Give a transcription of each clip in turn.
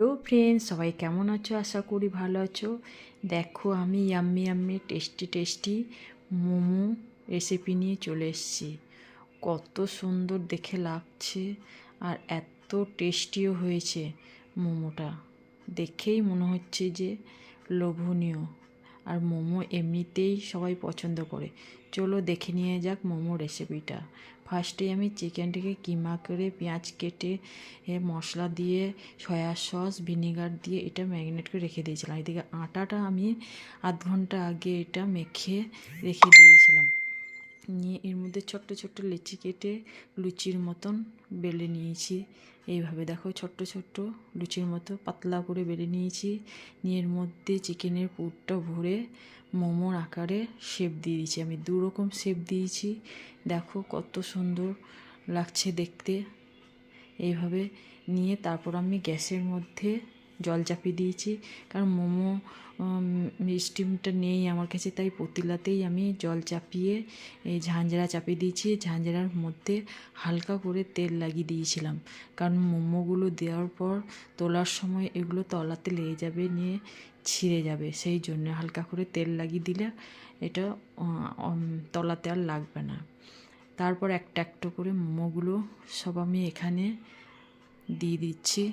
Hello friends সবাই কেমন আছো? আশা করি ভালো আছো। দেখো, আমি আম্মি আম্মি টেস্টি টেস্টি মোমো রেসিপি নিয়ে চলে এসেছি। কত সুন্দর দেখে লাগছে আর এত টেস্টিও হয়েছে মোমোটা। দেখেই মনে হচ্ছে যে লোভনীয়। আর মোমো এমনিতেই সবাই পছন্দ করে। চলো দেখে নিয়ে যাক মোমো রেসিপিটা ফার্স্টে আমি চিকেনটিকে কিমা করে পেঁয়াজ কেটে মশলা দিয়ে সয়া সস ভিনিগার দিয়ে এটা ম্যাগনেট করে রেখে দিয়েছিলাম। এদিকে আটাটা আমি আধ ঘণ্টা আগে এটা মেখে রেখে দিয়েছিলাম। নিয়ে এর মধ্যে ছোট্ট ছোট্ট লিচি কেটে লুচির মতন বেলে নিয়েছি। এইভাবে দেখো ছোট্ট ছোট্ট লুচির মতো পাতলা করে বেলে নিয়েছি। নিয়ে এর মধ্যে চিকেনের পুরটা ভরে মোমোর আকারে শেপ দিয়ে দিয়েছি। আমি দু রকম শেপ দিয়েছি। দেখো কত সুন্দর লাগছে দেখতে। এইভাবে নিয়ে তারপর আমি গ্যাসের মধ্যে জল চাপিয়ে দিয়েছি। কারণ মোমো স্টিমটা নেই আমার কাছে, তাই পতিলাতেই আমি জল চাপিয়ে, এই ঝাঁঝরা চাপিয়ে দিয়েছি। ঝাঁঝরার মধ্যে হালকা করে তেল লাগিয়ে দিয়েছিলাম। কারণ মোমোগুলো দেওয়ার পর তোলার সময় এগুলো তলাতে লেগে যাবে, নিয়ে ছিঁড়ে যাবে। সেই জন্য হালকা করে তেল লাগিয়ে দিলে এটা তলাতে আর লাগবে না। তারপর একটা একটা করে মোমোগুলো সব আমি এখানে দিয়ে দিচ্ছি।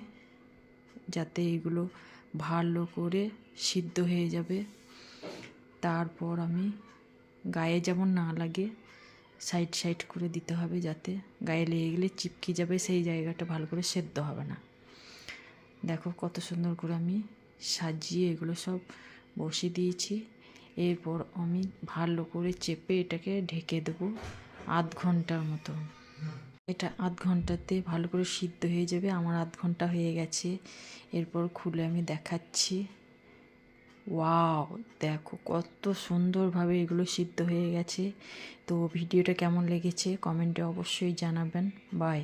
যাতে এগুলো ভালো করে সিদ্ধ হয়ে যাবে। তারপর আমি গায়ে যেমন না লাগে সাইড সাইড করে দিতে হবে যাতে গায়ে লেগে গেলে চিপকে যাবে, সেই জায়গাটা ভালো করে সেদ্ধ হবে না। দেখো কত সুন্দর করে আমি সাজিয়ে এগুলো সব বসিয়ে দিয়েছি। এরপর আমি ভালো করে চেপে এটাকে ঢেকে দেবো আধ ঘণ্টার মতো। এটা আধ ঘন্টাতে ভালো করে সিদ্ধ হয়ে যাবে। আমার আধ ঘণ্টা হয়ে গেছে। এরপর খুলে আমি দেখাচ্ছি। ওয়াও, দেখো কত সুন্দরভাবে এগুলো সিদ্ধ হয়ে গেছে। তো ভিডিওটা কেমন লেগেছে কমেন্টে অবশ্যই জানাবেন। বাই।